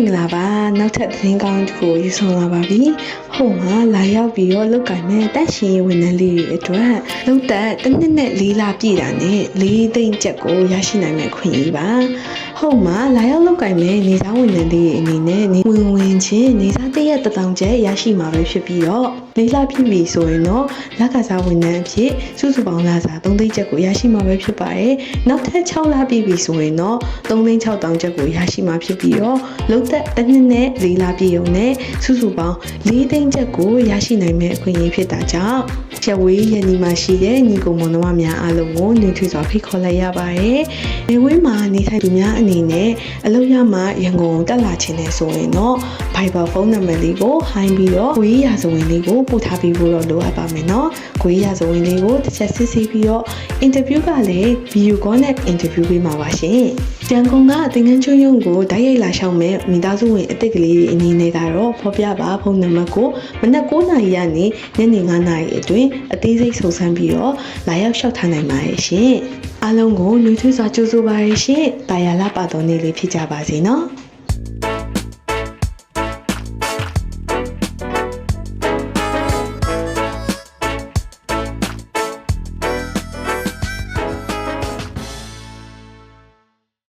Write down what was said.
င်္ဂလာပါနောက်ထပ်သတင်းကောင်းတစ်ခုယူဆောင်လာပါပြီဟုတ်မှာလာရောက်ပြီးတော့လောက်ကင်မဲ့တက်ရှင်ရေးဝန်ထမ်းလေးတွေအတွက်လောက်သက်တစ်နှစ်နဲ့လေးလပြည့်တာနဲ့လေးသိမ့်ချက်ကိုရရှိနိုင်မယ့်ခွင့်ရေးပါ ဟုတ်မှာလာရောက်လောက်ကင်မဲ့နေစားဝန်ထမ်းလေးတွေအနေနဲ့နေဝင်ဝင်ချင်းနေစားတရက်တစ်တောင်ချက်ရရှိမှာပဲဖြစ်ပြီးတော့လေးလပြည့်ပြီဆိုရင်တော့လက်ကစားဝန်ထမ်းအဖြစ်စုစုပေါင်းလာစား3သိန်းချက်ကိုရရှိမှာပဲဖြစ်ပါတယ်နောက်ထပ်6လပြည့်ပြီဆိုရင်တော့3သိန်း6တောင်ချက်ကိုရရှိမှာဖြစ်ပြီးတော့လုံးသက်တစ်နှစ်နဲ့လေးလပြည့်ုံနဲ့စုစုပေါင်း၄သိန်းချက်ကိုရရှိနိုင်မယ့်အခွင့်အရေးဖြစ်တာကြောင့်ချက်ဝေးရန်ဒီမှာရှိတဲ့ညီကိုမောင်နှမများအားလုံးကိုနေထွေးစွာဖိတ်ခေါ်လိုက်ရပါတယ်။နေဝေးမှာနေထိုင်သူများအနေနဲ့အလုပ်ရမှရန်ကုန်တက်လာခြင်းနဲ့ဆိုရင်တော့ Viber ဖုန်းနံပါတ်လေးကိုဟိုင်းပြီးတော့ကိုရေးရာဇဝင်လေးကိုပို့ထားပြီးဖို့တော့လိုအပ်ပါမယ်နော်။ကိုရေးရာဇဝင်လေးကိုတစ်ချက်စစ်ဆေးပြီးတော့ interview ကလည်း video call နဲ့ interview ပေးမှာပါရှင်။ရန်ကုန်ကသင်္ကန်းကျွန်းရုံကိုတိုက်ရိုက်လာရှောက်မဲ့မိသားစုဝင်အသစ်ကလေးတွေအနေနဲ့ကတော့ဖော်ပြပါဖုန်းနံပါတ်ကိုမနက်9:00နာရီကနေညနေ9:00နာရီအတွင်းအသေးစိတ်စုံစမ်းပြီးတော့လာရောက်လျှောက်ထားနိုင်ပါတယ်ရှင်။ အားလုံးကိုလူထွေးစွာကြိုးဆိုပါရရှင်။တာယာလာပါတော်နေ့လေးဖြစ်ကြပါစေနော်။